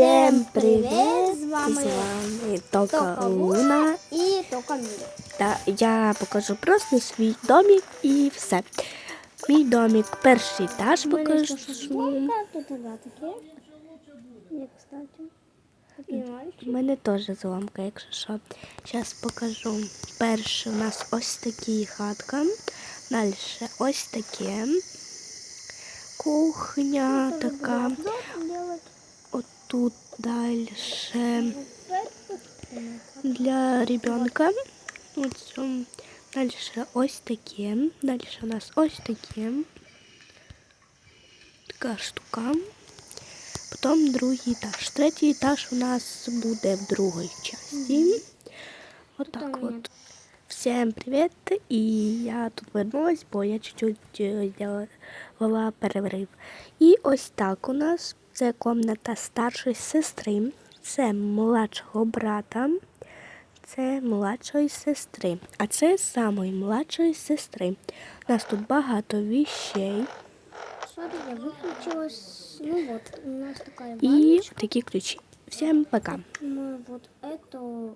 Всем привет! З вами З вами Тока Луна. і Тока Міля. Та я покажу просто свій домик і все. Мій домик перший етаж покажу. У мене теж зламка, якщо що. Зараз покажу. Перше у нас ось такі хатка. Далі ось таке. Кухня така. Отут далі для ребенка. Ось, м, Далі ось таке. Далі у нас ось таке. Така штука. Потім другий етаж. Третій етаж у нас буде в другій часті. Отак Потім от. Всем привет! І я тут вернулась, бо я чуть-чуть зробила перерив. І ось так у нас це комната старшої сестри, це младшого брата, це младшої сестри, а це самої младшої сестри. У нас тут багато віщей Сорі, я выключилась. Ну вот, у нас такая і ванночка. такі ключі. Всім пока! Мы вот эту